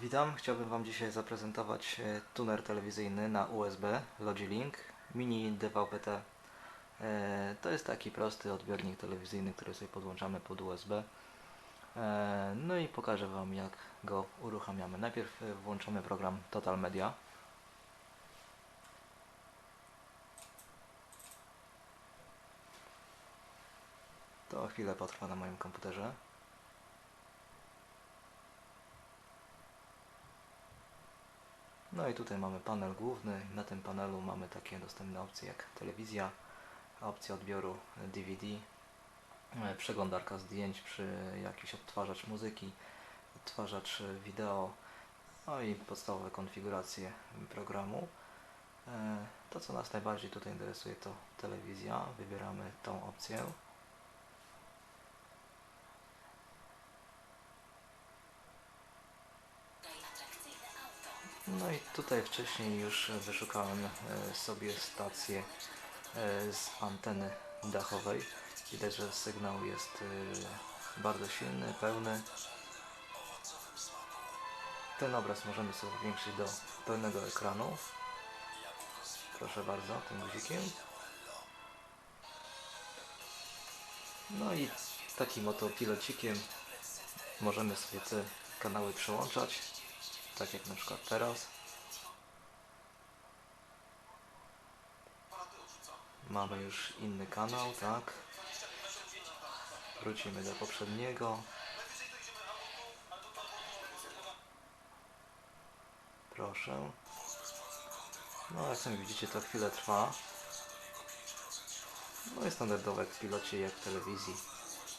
Witam, chciałbym Wam dzisiaj zaprezentować e, tuner telewizyjny na USB Logilink Mini DVB-T. E, To jest taki prosty odbiornik telewizyjny, który sobie podłączamy pod USB. E, No i pokażę Wam jak go uruchamiamy. Najpierw włączamy program Total Media. To chwilę potrwa na moim komputerze. No i tutaj mamy panel główny. Na tym panelu mamy takie dostępne opcje jak telewizja, opcja odbioru DVD, e, przeglądarka zdjęć przy jakiś odtwarzacz muzyki, odtwarzacz wideo, no i podstawowe konfiguracje programu. E, To co nas najbardziej tutaj interesuje to telewizja. Wybieramy tą opcję. No i tutaj wcześniej już wyszukałem e, sobie stację e, z anteny dachowej. Widać, że sygnał jest e, bardzo silny, pełny. Ten obraz możemy sobie zwiększyć do pełnego ekranu. Proszę bardzo, tym guzikiem. No i takim oto pilocikiem możemy sobie te kanały przełączać tak jak na przykład teraz. Mamy już inny kanał, tak? Wrócimy do poprzedniego. Proszę. No jak sami widzicie to chwilę trwa. No i standardowo w pilocie, jak w telewizji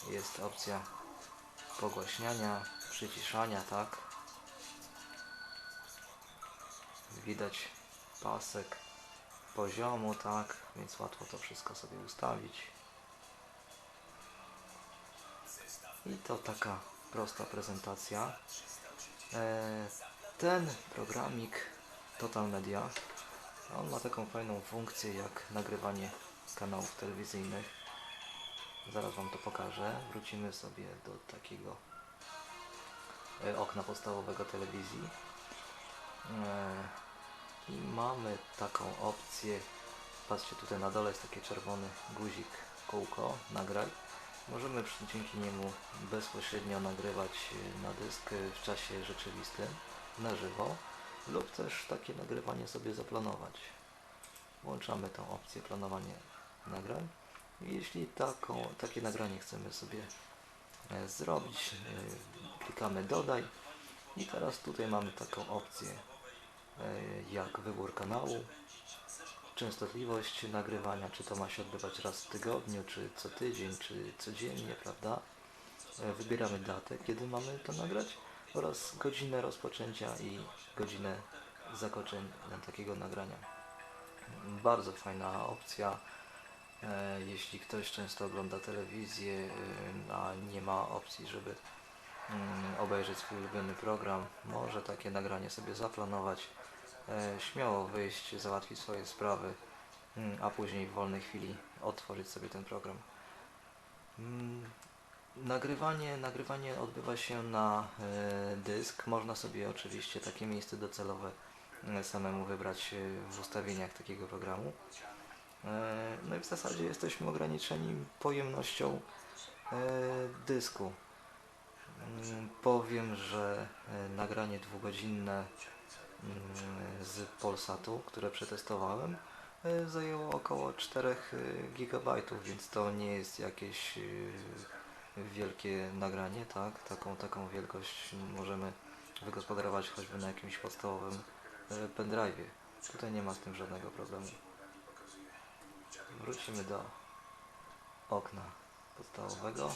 jest opcja pogłaśniania, przyciszania, tak? widać pasek poziomu, tak, więc łatwo to wszystko sobie ustawić. I to taka prosta prezentacja. E, Ten programik Total Media, on ma taką fajną funkcję jak nagrywanie kanałów telewizyjnych. Zaraz Wam to pokażę. Wrócimy sobie do takiego e, okna podstawowego telewizji. I mamy taką opcję, patrzcie tutaj na dole jest taki czerwony guzik, kółko, nagraj. Możemy dzięki niemu bezpośrednio nagrywać e, na dysk e, w czasie rzeczywistym, na żywo, lub też takie nagrywanie sobie zaplanować. Włączamy tą opcję planowanie nagrań. Jeśli taką, takie nagranie chcemy sobie e, zrobić, klikamy dodaj i teraz tutaj mamy taką opcję jak wybór kanału, częstotliwość nagrywania, czy to ma się odbywać raz w tygodniu, czy co tydzień, czy codziennie, prawda? E, Wybieramy datę, kiedy mamy to nagrać oraz godzinę rozpoczęcia i godzinę zakończenia takiego nagrania. Bardzo fajna opcja. E, Jeśli ktoś często ogląda telewizję, e, a nie ma opcji, żeby obejrzeć swój ulubiony program, może takie nagranie sobie zaplanować, e, śmiało wyjść, załatwić swoje sprawy, mm, a później w wolnej chwili otworzyć sobie ten program. Mm, Nagrywanie, nagrywanie odbywa się na e, dysk. Można sobie oczywiście takie miejsce docelowe e, samemu wybrać w ustawieniach takiego programu. No i w zasadzie jesteśmy ograniczeni pojemnością dysku. Mm, Powiem, że e, nagranie dwugodzinne mm, z Polsatu, które przetestowałem, e, zajęło około 4 GB, więc to nie jest jakieś e, wielkie nagranie, tak? Taką, taką wielkość możemy wygospodarować choćby na jakimś podstawowym e, pendrive'ie. Tutaj nie ma z tym żadnego problemu. Wrócimy do okna podstawowego.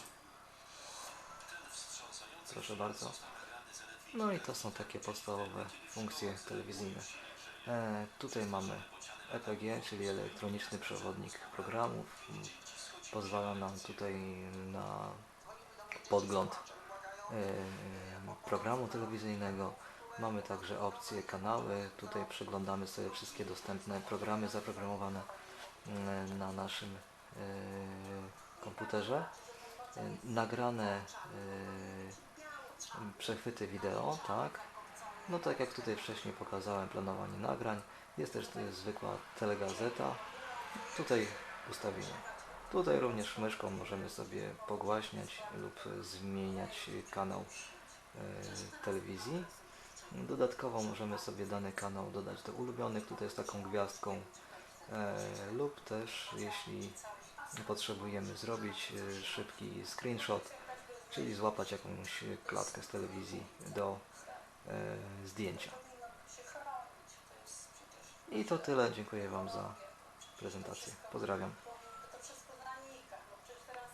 Proszę bardzo. No i to są takie podstawowe funkcje telewizyjne. E, tutaj mamy EPG, czyli elektroniczny przewodnik programów. Pozwala nam tutaj na podgląd e, programu telewizyjnego. Mamy także opcje kanały. Tutaj przeglądamy sobie wszystkie dostępne programy zaprogramowane mm, na naszym e, komputerze. E, Nagrane e, przechwyty wideo, tak. No tak jak tutaj wcześniej pokazałem planowanie nagrań, jest też zwykła telegazeta. Tutaj ustawienia. Tutaj również myszką możemy sobie pogłaśniać lub zmieniać kanał e, telewizji. Dodatkowo możemy sobie dany kanał dodać do ulubionych, tutaj z taką gwiazdką e, lub też jeśli potrzebujemy zrobić e, szybki screenshot, czyli złapać jakąś klatkę z telewizji do e, zdjęcia. I to tyle. Dziękuję Wam za prezentację. Pozdrawiam.